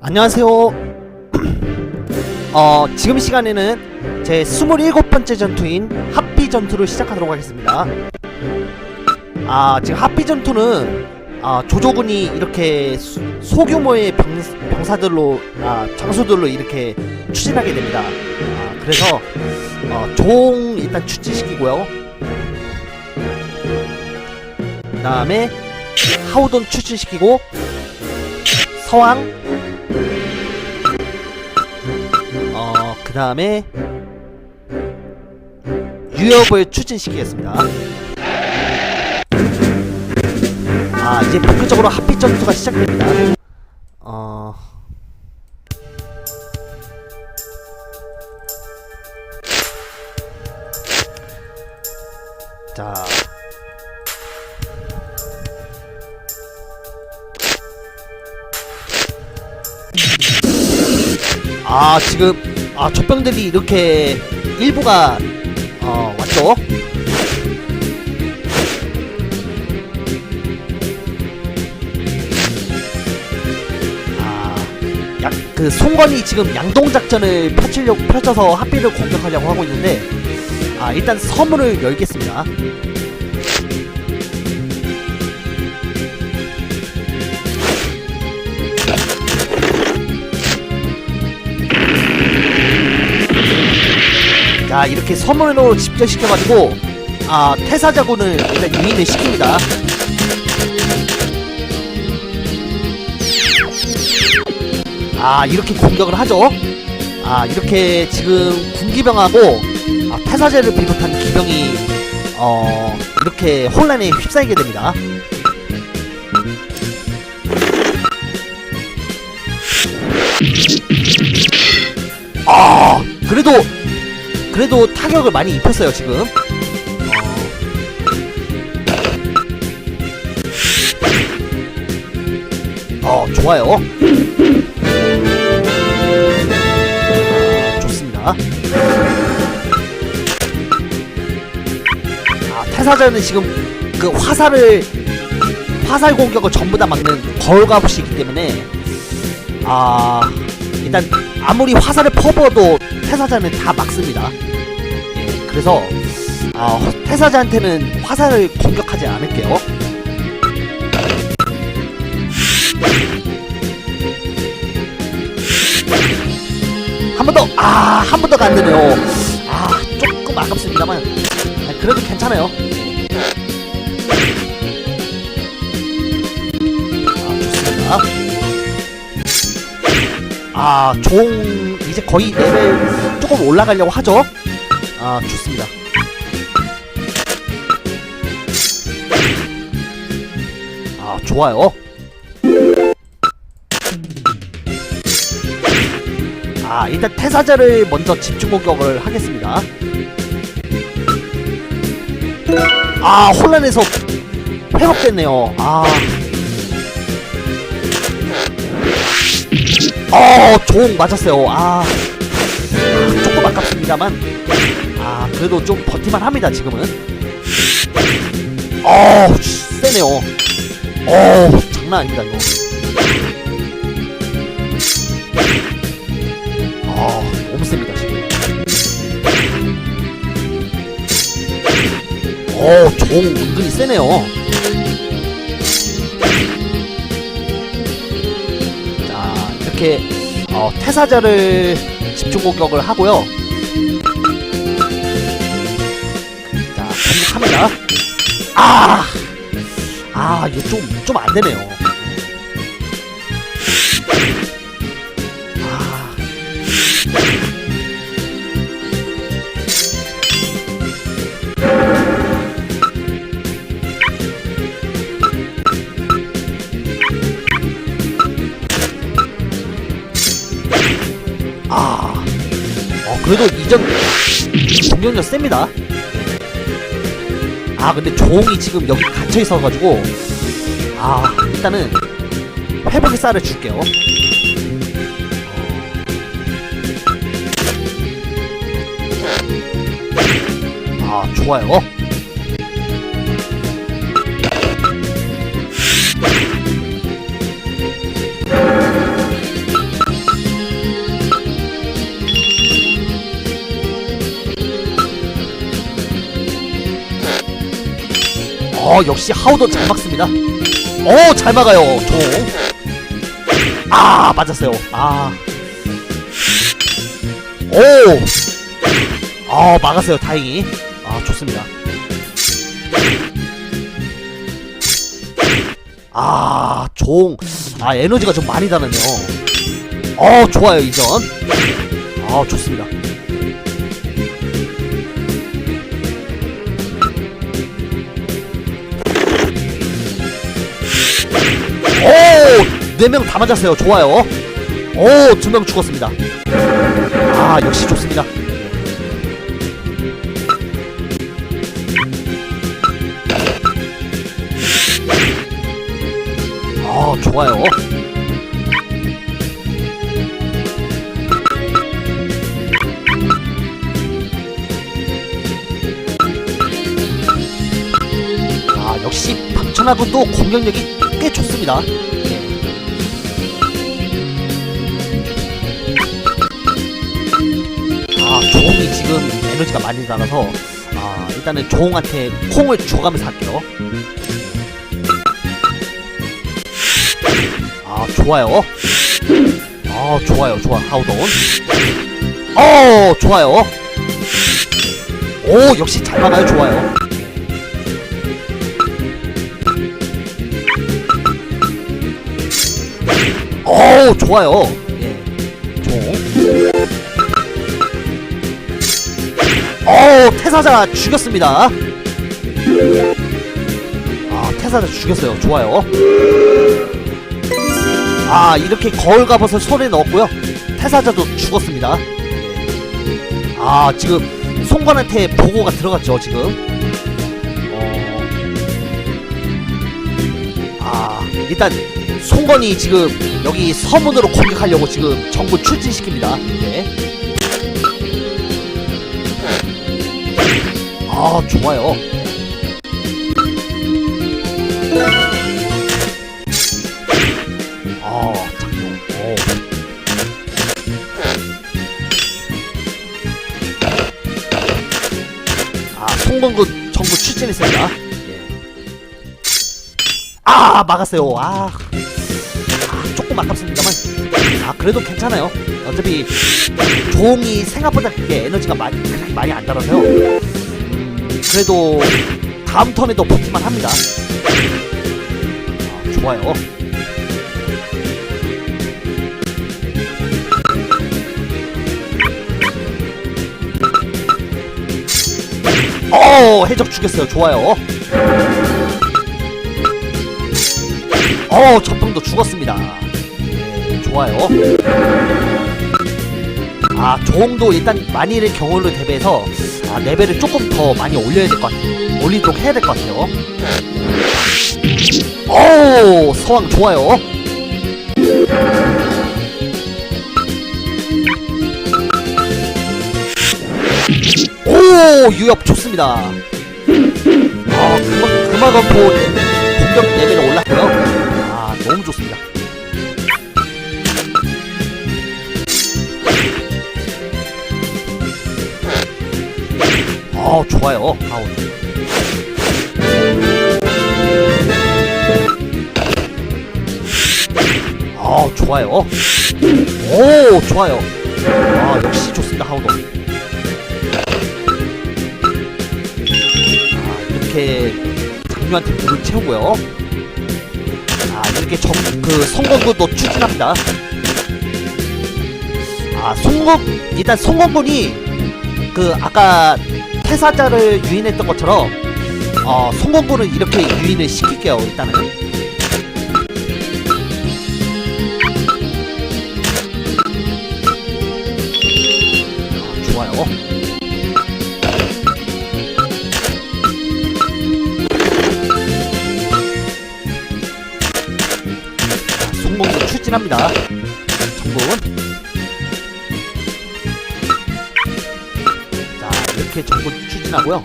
안녕하세요. 어, 지금 시간에는 제 27번째 전투인 합비 전투를 시작하도록 하겠습니다. 아, 지금 합비 전투는 아, 조조군이 이렇게 수- 소규모의 병, 병사들로 아, 장수들로 이렇게 추진하게 됩니다. 아, 그래서 어, 종 일단 추진시키고요. 그 다음에 하우돈 추진시키고 서왕 어, 그 다음에 유협을 추진시키겠습니다. 아, 이제 본격적으로 합빛 전투가 시작됩니다. 아 지금 아 젖병들이 이렇게 일부가 어 왔죠? 아약그 송건이 지금 양동 작전을 펼치려고 펼쳐서 합비를 공격하려고 하고 있는데 아 일단 서문을 열겠습니다 자 이렇게 서문으로 집결시켜가지고 아 태사자군을 일단 유인을 시킵니다. 아 이렇게 공격을 하죠. 아 이렇게 지금 군기병하고 아, 태사제를 비롯한 기병이 어 이렇게 혼란에 휩싸이게 됩니다. 아 그래도 그래도 타격을 많이 입혔어요 지금. 어, 어 좋아요. 아, 좋습니다. 아 태사자는 지금 그 화살을 화살 공격을 전부 다 막는 거울갑옷이기 때문에 아 일단 아무리 화살을 퍼부어도 태사자는 다 막습니다. 예, 그래서 아, 허- 태사자한테는 화살을 공격하지 않을게요. 한 번 더, 아, 한 번 더가 안 되네요. 아, 조금 아깝습니다만, 아, 그래도 괜찮아요. 아, 좋습니다. 아, 종 이제 거의 레벨 조금 올라가려고 하죠. 아, 좋습니다. 아, 좋아요. 아, 일단 태사자를 먼저 집중 공격을 하겠습니다. 아, 혼란해서 회복됐네요. 아. 어, 종 맞았어요. 아, 아, 조금 아깝습니다만, 아, 그래도 좀 버티만 합니다, 지금은. 어, 세네요. 어, 장난 아닙니다, 이거. 아, 너무 셉니다, 지금. 어, 종 은근히 세네요. 자, 이렇게 어, 태사자를 집중 공격을 하고요. 아, 아, 이거 좀 좀 안 되네요. 아, 아, 어, 그래도 이전 공격력 셉니다. 아, 근데 종이 지금 여기 갇혀 있어가지고, 아, 일단은 회복의 쌀을 줄게요. 아, 좋아요. 어 역시 하우더 잘 막습니다 어 잘 막아요 종아 맞았어요 아 오! 아, 막았어요, 다행히. 아, 좋습니다. 아, 종. 아, 에너지가 좀 많이 다르네요. 어, 좋아요, 이전. 아, 좋습니다. 네 명 다 맞았어요. 좋아요. 오, 두 명 죽었습니다. 아, 역시 좋습니다. 아, 좋아요. 아, 역시 박천하도 공격력이 꽤 좋습니다. 에너지가 많이 달아서 아, 일단은 조홍한테 콩을 줘가면서 할게요. 아, 좋아요. 아, 좋아요, 좋아, 하우돈. 어, 좋아요. 오, 역시 잘 막아요, 좋아요. 오, 좋아요. 어 태사자 죽였습니다. 아 태사자 죽였어요. 좋아요. 아 이렇게 거울 갑옷을 손에 넣었고요. 태사자도 죽었습니다. 아 지금 송관한테 보고가 들어갔죠 지금. 어... 아 일단 송건이 지금 여기 서문으로 공격하려고 지금 정부 출진시킵니다. 네. 아 좋아요. 아 작동 오. 아 송건구 정부 출진했습니다. 예. 아 막았어요. 아, 아 조금 아깝습니다만. 아 그래도 괜찮아요. 어차피 종이 생각보다 그게 에너지가 많이 많이 안 달아서요 그래도 다음 턴에도 버티만 합니다. 아, 좋아요. 어, 해적 죽였어요. 좋아요. 어, 전방도 죽었습니다. 네, 좋아요. 아, 조홍도 일단 만일의 경우를 대비해서 아, 레벨을 조금 더 많이 올려야 될 것 같아요. 올리도록 해야 될 것 같아요. 오, 서왕 좋아요. 오, 유협 좋습니다. 아, 그마, 그마건포 공격 레벨이 올랐고요. 아, 좋아요. 아우. 아, 좋아요. 오, 좋아요. 아, 역시 좋습니다, 하우더. 아, 이렇게 장류한테 물을 채우고요. 아, 이렇게 정, 그 성공군도 추진합니다. 아, 송국, 일단 송공군이 그 아까 태사자를 유인했던 것처럼 어, 송공군은 이렇게 유인을 시킬게요 일단은. 아, 좋아요. 자, 송공군 추진합니다. 정군 자 이렇게 정군 추진하고요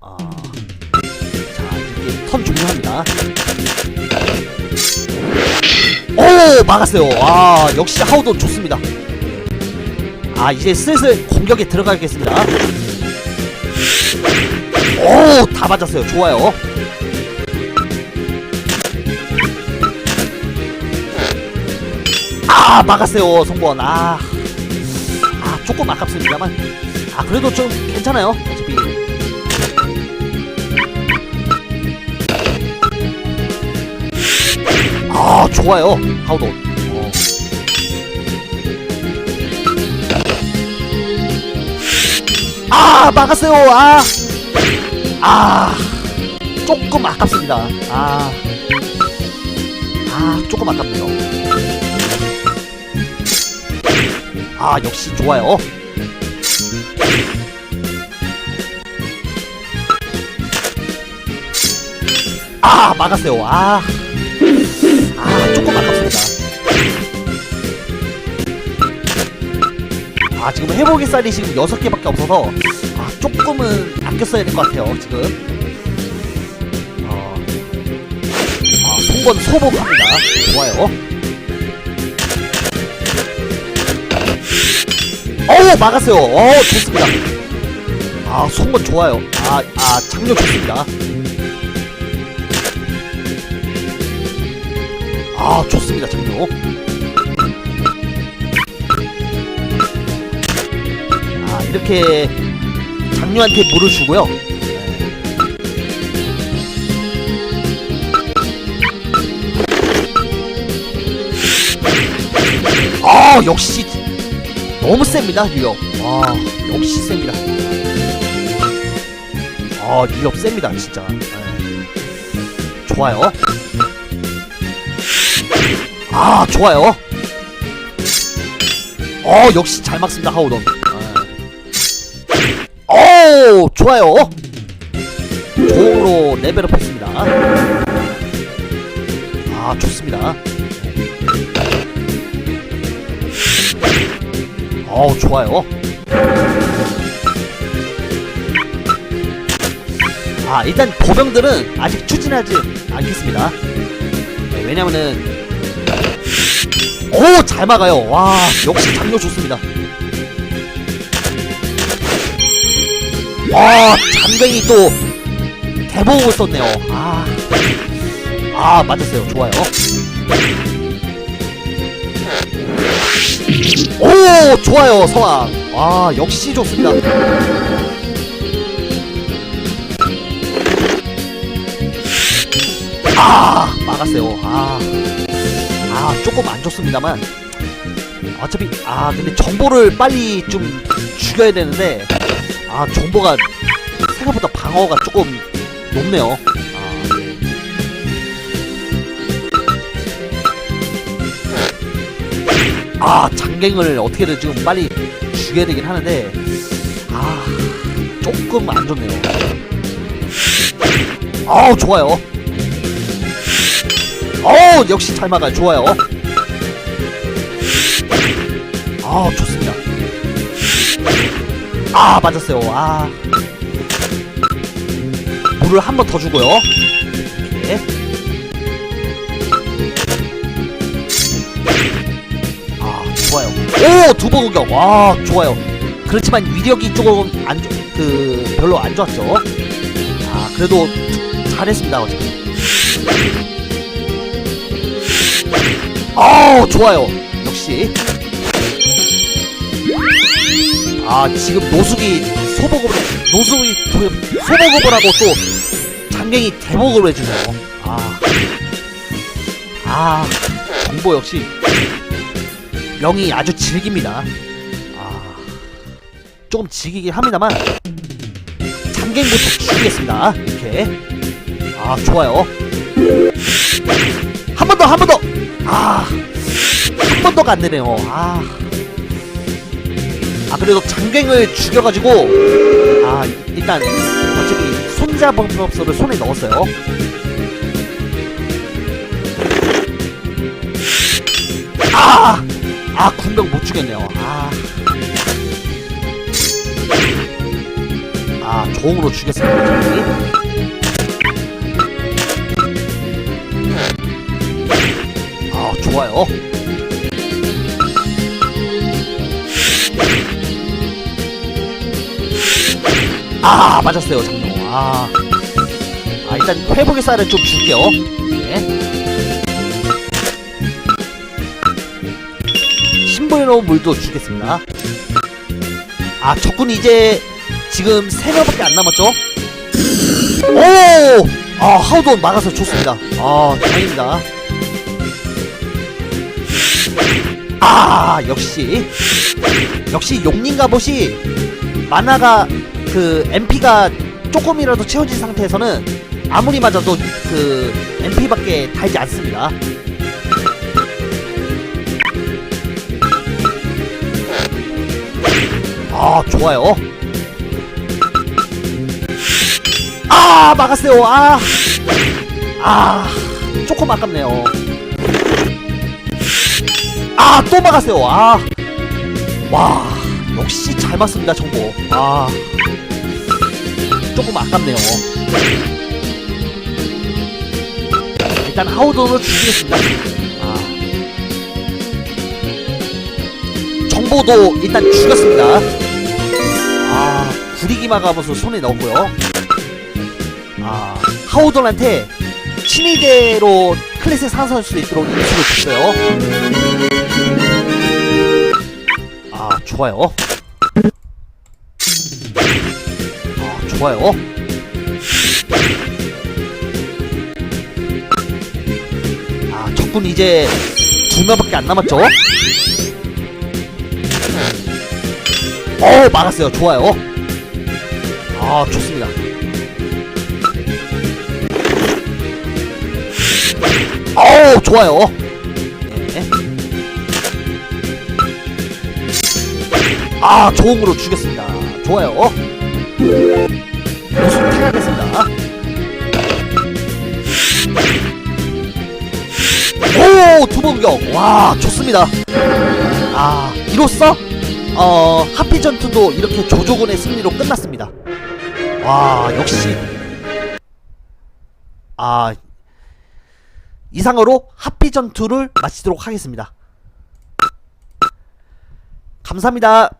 아, 자 이렇게 턴 종료합니다 오 막았어요 아 역시 하우돈 좋습니다 아 이제 슬슬 공격에 들어가겠습니다 오, 다 맞았어요. 좋아요. 아, 막았어요. 송권. 아, 아, 조금 아깝습니다만. 아, 그래도 좀 괜찮아요. 어차피. 아, 좋아요. 하우도. 어. 아, 막았어요. 아. 아 조금 아깝습니다 아, 아 조금 아깝네요 아 역시 좋아요. 아 막았어요. 아, 아 조금 아깝습니다. 아 지금 회복의 쌀이 지금 6개밖에 없어서 아 조금은 아껴 써야 될 것 같아요 지금. 어, 아 송건 소복합니다. 좋아요 어우 막았어요. 어 좋습니다. 아 송건 좋아요. 아, 아 장려 좋습니다. 아 좋습니다 장려 아 이렇게 장녀한테 물을 주고요. 아 역시 너무 셉니다 유럽. 와 역시 셉니다. 아 유럽 셉니다 진짜. 네. 좋아요. 아 좋아요. 어 역시 잘 막습니다 하우던. 오 좋아요 좋으로 레벨업 했습니다 아 좋습니다 어 좋아요 아 일단 보병들은 아직 추진하지 않겠습니다 네, 왜냐면은 오 잘 막아요 와 역시 장료 좋습니다 아, 장뱅이 또 대보고 썼네요. 아, 아 맞았어요. 좋아요. 오, 좋아요, 서왕. 아, 역시 좋습니다. 아, 막았어요. 아, 아 조금 안 좋습니다만. 어차피 아 근데 정보를 빨리 좀 죽여야 되는데 아 정보가 생각보다 방어가 조금 높네요. 아, 아 장갱을 어떻게든 지금 빨리 죽여야 되긴 하는데 아 조금 안 좋네요. 아 좋아요. 어 역시 잘 막아요. 좋아요. 아 좋습니다. 아 맞았어요 아 물을 한 번 더 주고요 이렇게 오 두 번 공격. 와 좋아요. 그렇지만 위력이 조금 안 그 별로 안 좋았죠. 아 그래도 잘했습니다 어쨌든. 아 좋아요. 역시. 아 지금 노숙이 소복으로 노숙이 소- 소복업을 하고 또 장갱이 대복을 해주네요. 아, 아 정보 역시 명이 아주 질깁니다. 아 조금 질기긴 합니다만 장갱부터 죽이겠습니다. 이렇게. 아 좋아요. 한 번 더 한 번 더 아 한 번 더가 안 되네요. 아. 아 그래도 장갱을 죽여가지고 아 일단 어차피 손자 범법서를 손에 넣었어요. 아! 아 군병 못 죽였네요 아. 아 종으로 죽였습니다. 아 좋아요 아 맞았어요 장로 아, 아 일단 회복의 쌀을 좀 줄게요. 네. 신보이로 물도 주겠습니다. 아 적군이 이제 지금 3명밖에 안 남았죠? 오! 아 하우돈 막아서 좋습니다. 아 다행입니다. 아 역시 역시 용린 갑옷이 만화가 그 MP가 조금이라도 채워진 상태에서는 아무리 맞아도 그 MP밖에 달지 않습니다. 아 좋아요. 아 막았어요. 아, 아 조금 아깝네요. 아 또 막았어요. 아, 와 역시 잘 맞습니다 정보. 아 조금 아깝네요. 일단 하우돈을 죽이겠습니다. 아. 정보도 일단 죽였습니다. 아, 구리기마 가면서 손에 넣었고요. 아, 하우돈한테 친위대로 클래스에 상승할 수 있도록 인수를 줬어요. 아, 좋아요. 아, 좋아요. 아, 적군 이제 두 명밖에 안 남았죠? 어, 막았어요. 좋아요. 아, 좋습니다. 어, 좋아요. 네. 아, 조응으로 죽였습니다. 좋아요. 무슨 퇴각했습니다. 오, 두번 공격. 와, 좋습니다. 아, 이로써 어, 하피 전투도 이렇게 조조군의 승리로 끝났습니다. 와, 역시 아, 이상으로 하피 전투를 마치도록 하겠습니다. 감사합니다.